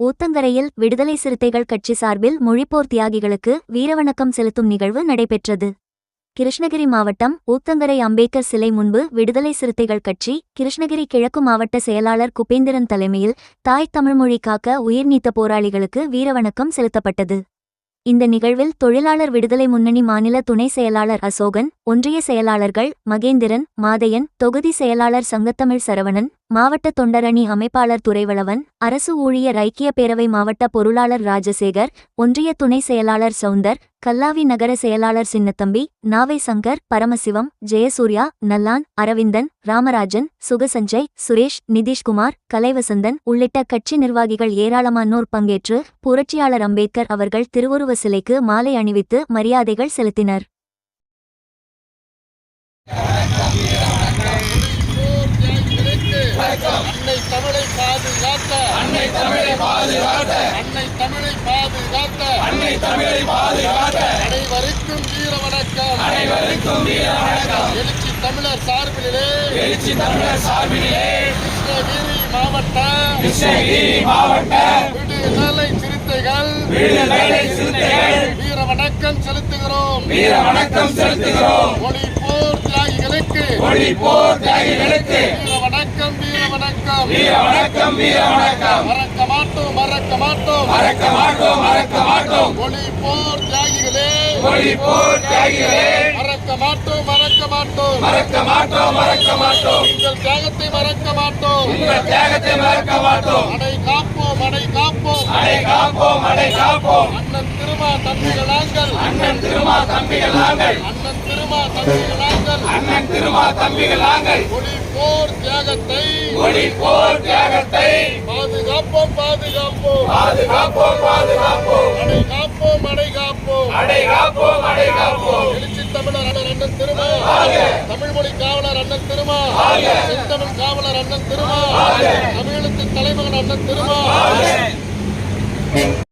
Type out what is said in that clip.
ஊத்தங்கரையில் விடுதலை சிறுத்தைகள் கட்சி சார்பில் மொழிப்போர் தியாகிகளுக்கு வீரவணக்கம் செலுத்தும் நிகழ்வு நடைபெற்றது. கிருஷ்ணகிரி மாவட்டம் ஊத்தங்கரை அம்பேத்கர் சிலை முன்பு விடுதலை சிறுத்தைகள் கட்சி கிருஷ்ணகிரி கிழக்கு மாவட்ட செயலாளர் குபேந்திரன் தலைமையில் தாய் தமிழ்மொழி காக்க உயிர்நீத்த போராளிகளுக்கு வீரவணக்கம் செலுத்தப்பட்டது. இந்த நிகழ்வில் தொழிலாளர் விடுதலை முன்னணி மாநில துணை செயலாளர் அசோகன் ஒன்றிய செயலாளர்கள் மகேந்திரன் மாதையன் தொகுதி செயலாளர் சங்கத்தமிழ் சரவணன் மாவட்ட தொண்டரணி அமைப்பாளர் துறைவளவன் அரசு ஊழியர் ஐக்கிய பேரவை மாவட்ட பொருளாளர் ராஜசேகர் ஒன்றிய துணை செயலாளர் சவுந்தர் கல்லாவி நகர செயலாளர் சின்னத்தம்பி நாவை சங்கர் பரமசிவம் ஜெயசூர்யா நல்லான் அரவிந்தன் ராமராஜன் சுகசஞ்சய் சுரேஷ் நிதிஷ்குமார் கலைவசந்தன் உள்ளிட்ட கட்சி நிர்வாகிகள் ஏராளமானோர் பங்கேற்று புரட்சியாளர் அம்பேத்கர் அவர்கள் திருவுருவ சிலைக்கு மாலை அணிவித்து மரியாதைகள் செலுத்தினர். அன்னை தமிழை பாதுகாத்த அன்னை தமிழை பாதுகாத்த அன்னை தமிழை பாதுகாத்த அன்னை தமிழை பாதுகாத்த அனைவருக்கும் வீர வணக்கம் அனைவருக்கும் வீர வணக்கம் எழுச்சி தமிழர் சார்பிலே. எழுச்சி தமிழர் சார்பிலே. கிருஷ்ணகிரி மாவட்ட கிருஷ்ணகிரி மாவட்ட விடுதலை சிறுத்தைகள். விடுதலை சிறுத்தைகள். வீர வணக்கம் செலுத்துகிறோம். வீர வணக்கம் செலுத்துகிறோம். ஒளி போர் தியாகிகளுக்கு. ஒளி போர் தியாகிகளுக்கு. வீர வணக்கம் வீர வணக்கம் வீர வணக்கம் வீர வணக்கம் மறக்க மாட்டோம் மறக்க மாட்டோம். மறக்க மாட்டோம் மறக்க மாட்டோம் ஒளி போர் தியாகிகளே. ஒளி போர் தியாகிகளே. மறக்க மாட்டோம் மறக்க மாட்டோம். மறக்க மாட்டோம் மறக்க மாட்டோம். உங்கள் தியாகத்தை மறக்க மாட்டோம். உங்கள் தியாகத்தை மறக்க மாட்டோம். அடை காப்போம் அடை காப்போம். அடை காப்போம் அடை காப்போம். அண்ணன் திருமா தம்பிகள் நாங்கள் அண்ணன் திருமா தம்பிகள் நாங்கள் அண்ணன் திருமா தம்பிகள் நாங்கள் அண்ணன் திருமா தம்பிகள் நாங்கள் ஒளி போர் தியாகத்தை. ஒளி போர் தியாகத்தை. பாதுகாப்போம் பாதுகாப்போம். பாதுகாப்போம் பாதுகாப்போம். அடை காப்போம் அடை காப்போம். எழுச்சி தமிழர் அண்ணன் அண்ணன் திருமா. தமிழ் மொழி காவலர் அண்ணன் திருமா. செந்தமிழ் காவலர் அண்ணன் திருமா. தமிழகத்தின் தலைமகன் அண்ணன் திருமா.